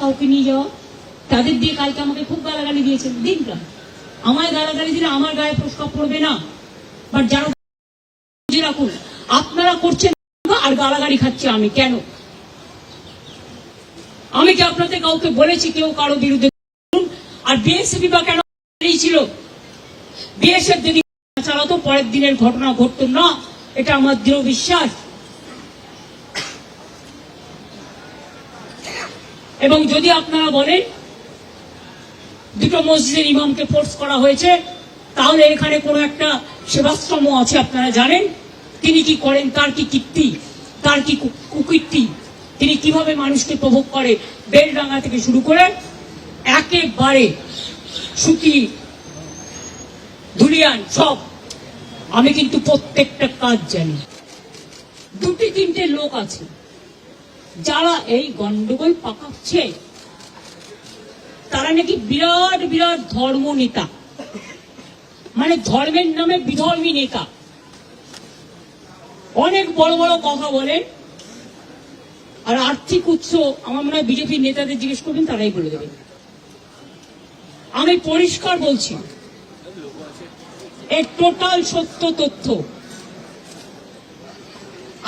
কাউকে নিয়ে যাওয়া, তাদের দিয়ে কালকে আমাকে খুব গালাগালি দিন না আমায় গালাগালি দিলে আমার গায়ে প্রস্তাব পড়বে না। বাট যারা রাখুন, আপনারা করছেন আর গালাগালি খাচ্ছি আমি। কেন? আমি কি আপনাদের কাউকে বলেছি কেউ কারও বিরুদ্ধে? আর বিএসএফ বা কেন ছিল বিএসএফ যদি চালাতো, পরের দিনের ঘটনা ঘটতো না। এটা আমার দৃঢ় বিশ্বাস। এবং যদি আপনারা বলেন দুটো মসজিদের ইমামকে ফোর্স করা হয়েছে, তাহলে এখানে কোনো একটা সেবাশ্রম আছে, আপনারা জানেন। তিনি কি করেন? তার কি কীর্তি? তার কি কুকীর্তি? তিনি কীভাবে মানুষকে প্রভোগ করে? বেলডাঙ্গা থেকে শুরু করে একেবারে সুতি ধুলিয়ান সব। আমি কিন্তু প্রত্যেকটা কাজ জানি। দুটি তিনটে লোক আছে। যারা এই গন্ডগোল পাকাচ্ছে, তারা নাকি বিরাট বিরাট ধর্ম নেতা। মানে ধর্মের নামে বিধর্মী নেতা। অনেক বড় বড় কথা বলেন আর আর্থিক উৎস আমার মনে হয় বিজেপির নেতাদের জিজ্ঞেস করবেন, তারাই বলে দেবেন। আমি পরিষ্কার বলছি, এর টোটাল সত্য তথ্য,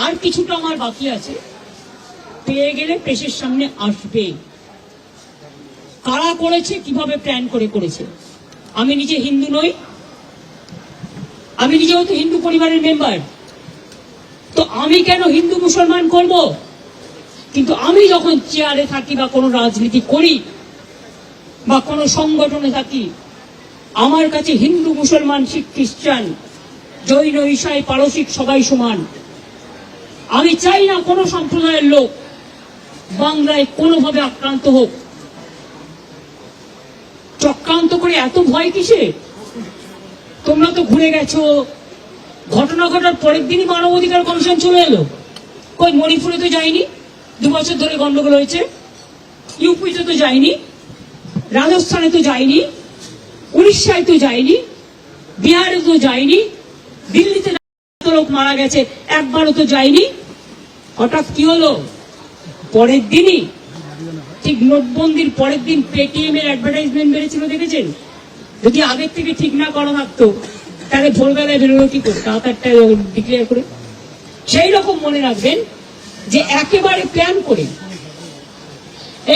আর কিছুটা আমার বাকি আছে। পেয়ে গেলে প্রেসের সামনে আসবে। কারা করেছে, কীভাবে প্ল্যান করে করেছে? আমি নিজে হিন্দু নই। আমি নিজেও তো হিন্দু পরিবারের মেম্বার তো আমি কেন হিন্দু মুসলমান করব? কিন্তু আমি যখন চেয়ারে থাকি বা কোনো রাজনীতি করি বা কোনো সংগঠনে থাকি, আমার কাছে হিন্দু, মুসলমান, শিখ, খ্রিস্টান, জৈন, ঈশাই, পারসিক সবাই সমান। আমি চাই না কোনো সম্প্রদায়ের লোক বাংলায় কোনোভাবে আক্রান্ত হোক। চক্রান্ত করে এত ভয় কিসে? তোমরা তো ঘুরে গেছো। ঘটনা ঘটার পরের দিনই মানবাধিকার কমিশন চলে এলো। কই, মণিপুরে তো যায়নি? দু বছর ধরে গন্ডগোল হয়েছে। ইউপিতে তো যায়নি। রাজস্থানে তো যায়নি। উড়িষ্যায় তো যায়নি। বিহারে তো যায়নি। দিল্লিতে লোক মারা গেছে, একবারও তো যায়নি। হঠাৎ কি হলো? পরের দিনই, ঠিক নোটবন্দির পরের দিন পেটিএম এর অ্যাডভার্টাইজমেন্ট বেড়েছিল, দেখেছেন? যদি আগের থেকে ঠিক না করা থাকতো, তাহলে ভোরবেলায় বেরোলো কি করে? তাড়াতাড়টা ডিক্লেয়ার করে। সেই রকম মনে রাখবেন যে একেবারে প্ল্যান করে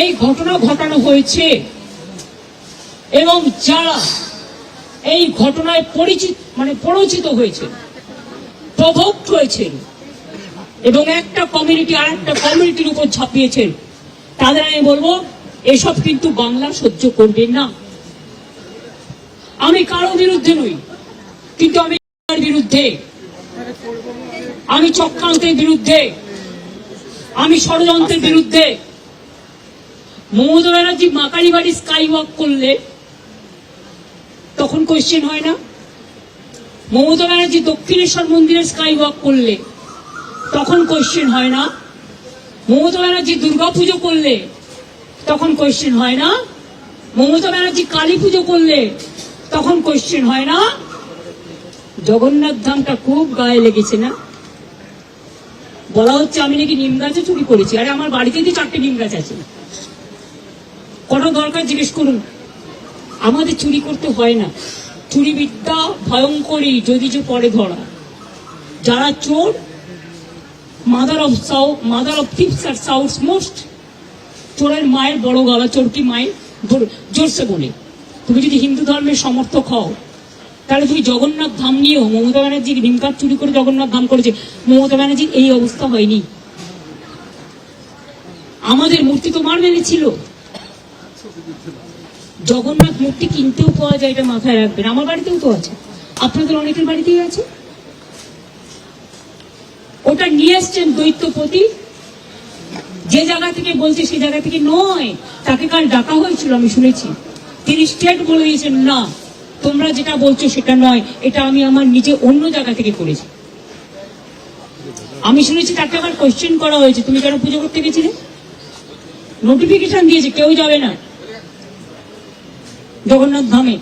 এই ঘটনা ঘটানো হয়েছে এবং যারা এই ঘটনায় পরিচিত মানে পরিচিত হয়েছে প্রভোক্ত হয়েছেন এবং একটা কমিউনিটি আর একটা কমিউনিটির উপর ঝাঁপিয়েছেন তাদের আমি বলব, এসব কিন্তু বাংলা সহ্য করবেন না। আমি কারও বিরুদ্ধে নই, কিন্তু আমি বিরুদ্ধে। আমি চক্রান্তের বিরুদ্ধে। আমি ষড়যন্ত্রের বিরুদ্ধে। মমতা ব্যানার্জি মাকারি বাড়ি স্কাই ওয়াক করলে তখন কোয়েশ্চেন হয় না। মমতা ব্যানার্জি দক্ষিণেশ্বর মন্দিরে স্কাই ওয়াক করলে তখন কোয়েশ্চেন হয় না। মমতা ব্যানার্জি দুর্গা পুজো করলে তখন কোয়েশ্চেন হয় না। মমতা ব্যানার্জি কালী পুজো করলে তখন কোয়েশ্চেন হয় না। জগন্নাথ ধামটা খুব গায়ে লেগেছে না? বলা হচ্ছে আমি নাকি নিম গাছে চুরি করেছি। আরে আমার বাড়িতে তো চারটে নিম গাছ আছে। কোনো দরকার জিজ্ঞেস করুন। আমাদের চুরি করতে হয় না। চুরি বিদ্যা ভয়ঙ্করী যদি যে পরে ধরা। যারা চোর মাদার অফ সাউ মাদার অফ থিপস আর সাউথ মোস্ট চোরের মায়ের বড় গলা, চোরটি মায়ের জোরসে বলে। তুমি যদি হিন্দু ধর্মের সমর্থক হও, তাহলে তুমি জগন্নাথ ধাম নিয়েও মমতা ব্যানার্জির নিমকার চুরি করে জগন্নাথ ধাম করেছে। মমতা ব্যানার্জির এই অবস্থা হয়নি। আমাদের মূর্তি তো মার মেরেছিল জগন্নাথ মূর্তি কিনতেও পাওয়া যায় এটা মাথায় রাখবেন। আমার বাড়িতেও তো আছে। আপনাদের অনেকের বাড়িতেই আছে? ওটা নিয়ে এসছেন দৈত্যপতি। যে জায়গা থেকে বলছে সে জায়গা থেকে নয়, তাকে কাল ডাকা হয়েছিল, আমি শুনেছি। তিনি স্টেট বলে দিয়েছেন, না, তোমরা যেটা বলছো সেটা নয়, এটা আমি আমার নিজে অন্য জায়গা থেকে করেছি। আমি শুনেছি তাকে আবার কোয়েশ্চেন করা হয়েছে। তুমি কেন পুজো করতে গেছিলে? নোটিফিকেশন দিয়েছে, কেউ যাবে না। জগন্নাথ ধামে।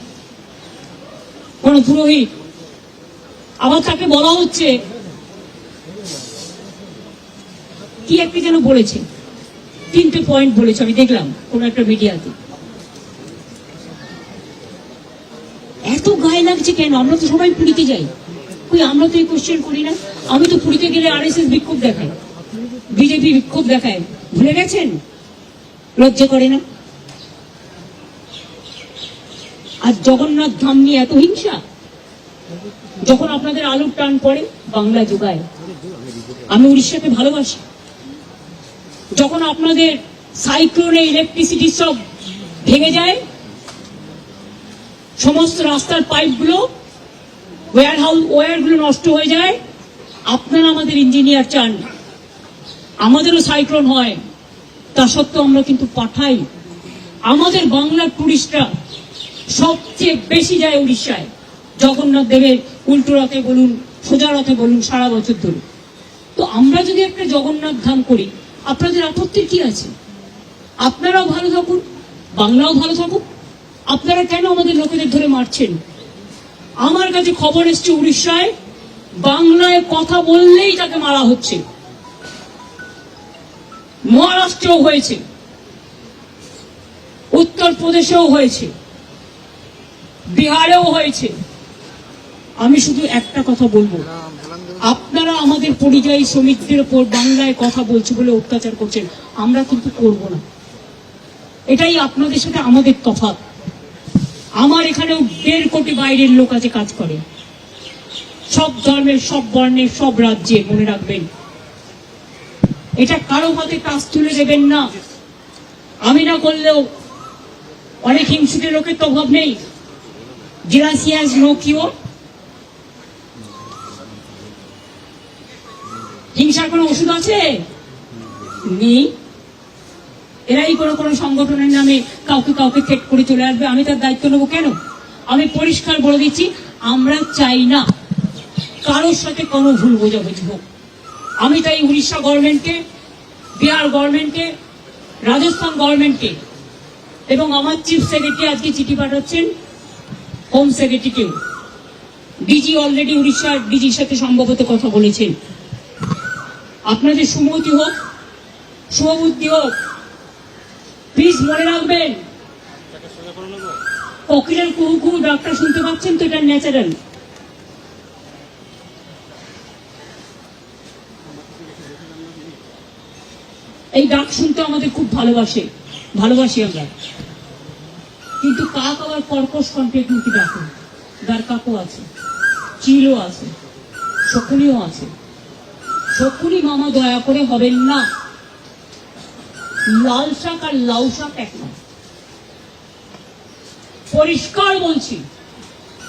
কোন পুরোহিত। আবার তাকে বলা হচ্ছে কি একটা যেন বলেছে। তিনটে পয়েন্ট বলেছে, আমি দেখলাম কোনো একটা মিডিয়াতে। এত গায়ে লাগছে কেন? আমরা তো সবাই পুরীতে যাই। আমরা তো এই কোশ্চেন করি না। আমি তো পুরীতে গেলে আর এস এস বিক্ষোভ দেখাই। বিজেপি বিক্ষোভ দেখায়। ভুলে গেছেন? লজ্জা করে না? আর জগন্নাথ ধাম নিয়ে এত হিংসা? যখন আপনাদের আলোর টান পড়ে, বাংলা যোগায়। আমি উড়িষ্যাকে ভালোবাসি। যখন আপনাদের সাইক্লোনে ইলেকট্রিসিটি সব ভেঙে যায়, সমস্ত রাস্তার পাইপগুলো ওয়ার হাউস ওয়্যারগুলো নষ্ট হয়ে যায়, আপনারা আমাদের ইঞ্জিনিয়ার চান। আমাদেরও সাইক্লোন হয়, তা সত্ত্বেও আমরা কিন্তু পাঠাই। আমাদের বাংলার টুরিস্টরা সবচেয়ে বেশি যায় উড়িষ্যায়। জগন্নাথ দেবের উল্টো রথে বলুন সোজা রথে বলুন, সারা বছর ধরে। তো আমরা যদি একটা জগন্নাথ ধাম করি আপনাদের আপত্তির কি আছে? আপনারাও ভালো থাকুন, বাংলাও ভালো থাকুক। আপনারা কেন আমাদের লোকেদের ধরে মারছেন? আমার কাছে খবর এসছে উড়িষ্যায়, বাংলায় কথা বললেই তাকে মারা হচ্ছে। মহারাষ্ট্রেও হয়েছে। উত্তরপ্রদেশেও হয়েছে। বিহারেও হয়েছে। আমি শুধু একটা কথা বলব। আপনারা আমাদের পরিযায়ী শ্রমিকদের উপর বাংলায় কথা বলছে বলে অত্যাচার করছেন, আমরা কিন্তু করব না। এটাই আপনাদের সাথে আমাদের তফাৎ। আমার এখানেও দেড় কোটি বাইরের লোক আছে কাজ করে। সব ধর্মের, সব বর্ণের, সব রাজ্যে মনে রাখবেন। এটা কারও হাতে কাজ তুলে দেবেন না। আমি না করলেও অনেক হিংসুটে লোকের তো অভাব নেই। জিরাসিয়াস নো কিওর হিংসার কোনো ওষুধ আছে? নেই এরাই কোনো কোনো সংগঠনের নামে কাউকে কাউকে থেট করে চলে আসবে। আমি তার দায়িত্ব নেব কেন? আমি পরিষ্কার বলে দিচ্ছি, আমরা চাই না কারোর সাথে কোনো ভুল বোঝাবুঝি হোক। আমি তাই উড়িষ্যা গভর্নমেন্টকে, বিহার গভর্নমেন্টকে, রাজস্থান গভর্নমেন্টকে এবং আমার চিফ সেক্রেটারি আজকে চিঠি পাঠাচ্ছেন, হোম সেক্রেটারিকেও। ডিজি অলরেডি উড়িষ্যার ডিজির সাথে সম্ভবত কথা বলেছেন। আপনাদের সুমতি হোক শুভবুদ্ধি হোক প্লিজ মনে রাখবেন, কোকিলের কুহু কুহু ডাক্তার শুনতে পাচ্ছেন তো, এটা ন্যাচারাল এই ডাক শুনতে আমাদের খুব ভালোবাসে, ভালোবাসি আমরা। কিন্তু কাক আবার কর্কশ কণ্ঠে কিন্তু ডাকে। দার কাকও আছে, চিলও আছে, শকুনিও আছে। শকুনি মামা দয়া করে হবেন না। লাল শাক আর লাউ শাক এক পরিষ্কার বলছি